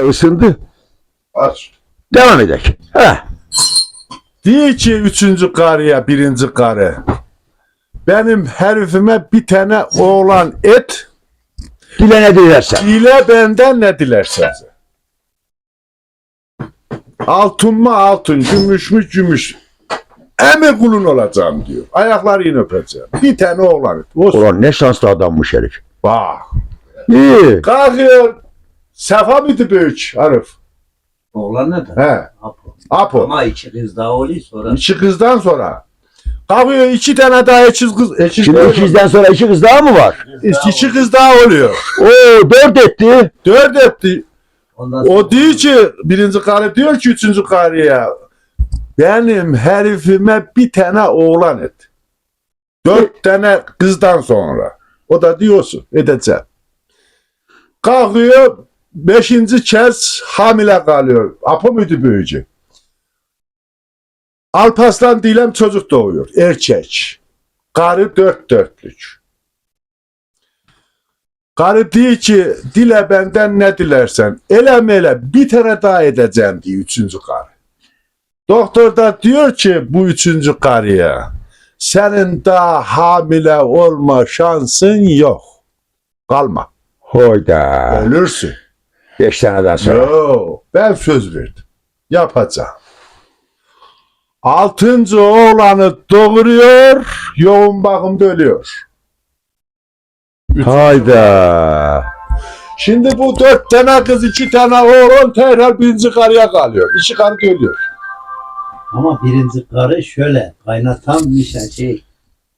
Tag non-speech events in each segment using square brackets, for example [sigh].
ısındı. Aç. Devam edek. Heh. Diyor ki üçüncü karıya birinci karı. Benim herifime bir tane oğlan et, Dile ne dilersen. dile benden ne dilersen. Altın mı altın, gümüş mü gümüş. Emi kulun olacağım diyor. Ayaklarını öpeceğim. Bir tane oğlan et. Olsun. Ulan ne şanslı adammış herif. Bak. İyi. Kalkıyor. Sefa mıydı büyük Arif? Oğlan nedir? He. Apo. Apo. Ama iki kız daha oluyor sonra. İki kızdan sonra. Kalkıyor iki tane daha eşiz kız. Eşiz Şimdi ikizden sonra iki kız daha mı var? İki kız daha oluyor. [laughs] Oo dört etti. Dört etti. Ondan sonra O diyor ki birinci karı diyor ki üçüncü karıya benim herifime bir tane oğlan et. Dört tane kızdan sonra. O da diyorsun edeceğim. Kalkıyor beşinci kez hamile kalıyor. Apo muydu büyücü? Alpaslan dilem çocuk doğuyor. Erkek. Karı dört dörtlük. Karı diyor ki dile benden ne dilersen. Ele mele bir tane daha edeceğim diyor üçüncü karı. Doktor da diyor ki bu üçüncü karıya senin daha hamile olma şansın yok. Kalma. Hoyda. Ölürsün. Beş seneden sonra. Yo, ben söz verdim. Yapacağım. Altıncı oğlanı doğuruyor, yoğun bakımda ölüyor. Hayda. Şimdi bu dört tane kız, iki tane oğlan tekrar birinci karıya kalıyor. İki karı da ölüyor. ama birinci karı şöyle kaynatan nişan şey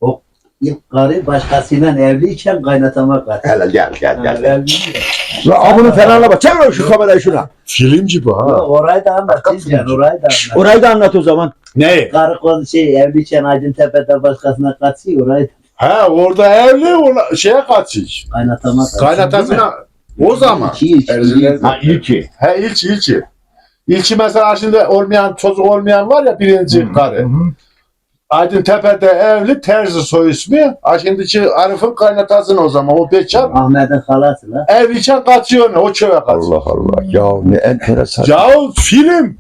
o ilk karı başkasıyla evliyken kaynatama kaçtı. Hele gel gel gel. gel. Evliyken. La abunu falan bak. Çevir şu kamerayı şuna. Filmci bu ha. Orayı da anlat. Diyeceksin, orayı da anlat. Orayı da anlat o zaman. Ne? Karı konu şey evliyken Aydıntepe'de başkasına kaçıyor. Orayı da Ha orada evli ona şeye kaçış. kaynatama kaçtı. Kaynatasına o zaman. İki, iki, iki. Ha ilki. He ilki ilki. İlki mesela şimdi olmayan çocuk olmayan var ya birinci karı. Aydın Tepe'de evli Terzi soy ismi. Ha şimdiki Arif'in kaynatasın o zaman. O bekar. Ahmet'in halası la. Evliyken kaçıyor ne? O köye kaçıyor. Allah Allah. Ya ne enteresan. Ya film.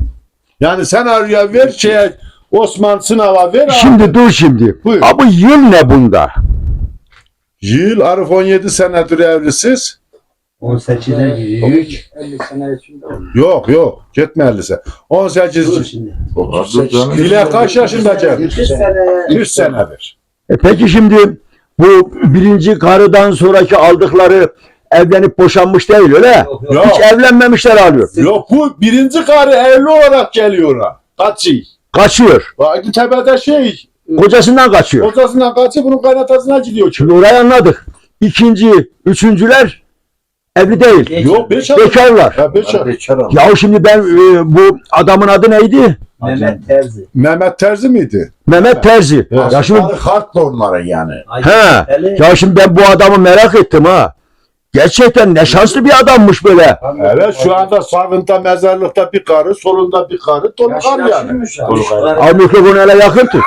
Yani senaryo ver şeye Osman Sınav'a ver. Şimdi dur şimdi. Buyur. Abi yıl ne bunda? Yıl Arif 17 senedir evlisiz. 18'e giriyor. 50 sene içinde oldu. Yok yok. Gitme 50 sene. Dur 18 şimdi. Dile kaç yaşında Cem? 3 sene. 100 senedir. E peki şimdi bu birinci karıdan sonraki aldıkları evlenip boşanmış değil öyle? Yok, yok. Hiç evlenmemişler alıyor. Yok bu birinci karı evli olarak geliyor ha. Kaçı. Kaçıyor. Bak tepede şey Kocasından kaçıyor. kocasından kaçı bunun kaynatasına gidiyor. Şimdi orayı anladık. İkinci, üçüncüler evli değil. Yok beş ay. Bekarlar. Ya beş ay. Ya şimdi ben e, bu adamın adı neydi? Mehmet Terzi. Mehmet Terzi miydi? Mehmet Terzi. Evet. Ya şimdi Harp da onların yani. he. Ya şimdi ben bu adamı merak ettim ha. Gerçekten ne şanslı bir adammış böyle. Evet şu anda sağında mezarlıkta bir karı, solunda bir karı, dolu karı yani. Al mikrofonu hele yakın tut.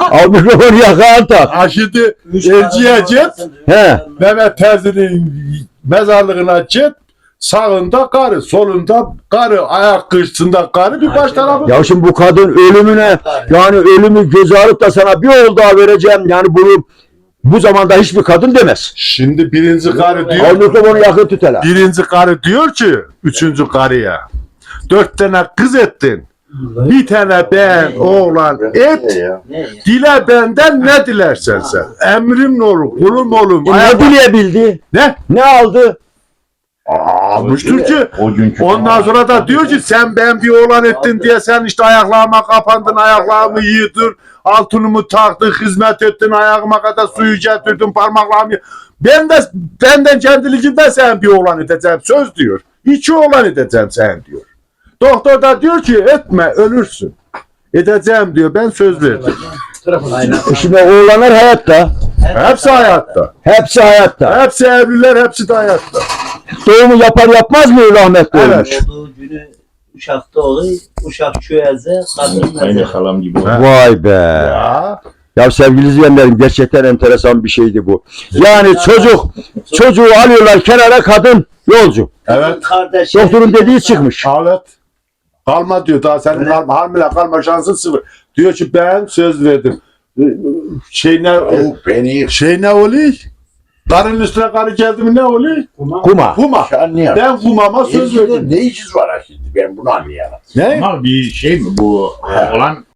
[laughs] Al mikrofonu yakın tut. Ha şimdi Elciye git, He. Mehmet Terzi'nin mezarlığına git. Sağında karı, solunda karı, ayak kışında karı, bir baş tarafı. Ya şimdi bu kadın ölümüne yani ölümü göze alıp da sana bir oğul daha vereceğim. Yani bunu bu zamanda hiçbir kadın demez. Şimdi birinci karı Al diyor, mikrofonu yakın tut hele. birinci karı diyor ki, üçüncü karıya, dört tane kız ettin, bir tane ben oğlan et, Ne dile benden ne dilersen sen. Emrim olur, kulum olur. E, ne ayak- dileyebildi? Ne? Ne aldı? Almıştır ki. O günkü Ondan sonra da diyor ki sen ben bir oğlan ettin diye sen işte ayaklarıma kapandın, ayaklarımı yığdın, altınımı taktın, hizmet ettin, ayağıma kadar suyu getirdin, parmaklarımı ben de benden kendiliğinden sen bir oğlan edeceğim söz diyor. İki oğlan edeceğim sen diyor. Doktor da diyor ki etme ölürsün. Edeceğim diyor ben söz verdim. Aynen. E şimdi oğlanlar hayatta. Hepsi hayatta. Hepsi hayatta. Hepsi evliler hepsi de hayatta. Doğumu yapar yapmaz mı rahmetli Evet. olmuş? Günü Uşak'ta oluyor. Uşak çöeze kadın Aynı mezarı. halam gibi. Ha. Vay be. Ya. Ya sevgili izleyenlerim gerçekten enteresan bir şeydi bu. Yani çocuk çocuğu alıyorlar kenara kadın yolcu. Evet. Kardeşi. Doktorun dediği çıkmış. Evet. Kalma diyor daha senin kalma, hamile kalma şansın sıfır. Diyor ki ben söz verdim. Şey ne O beni şey ne oluyor? Karın üstüne karı geldi mi ne oluyor? Kuma. Kuma. anlıyorum. Ben kumama söz verdim. Ne işiniz var ha şimdi ben bunu anlayamam. Ne? Ama bir şey mi bu olan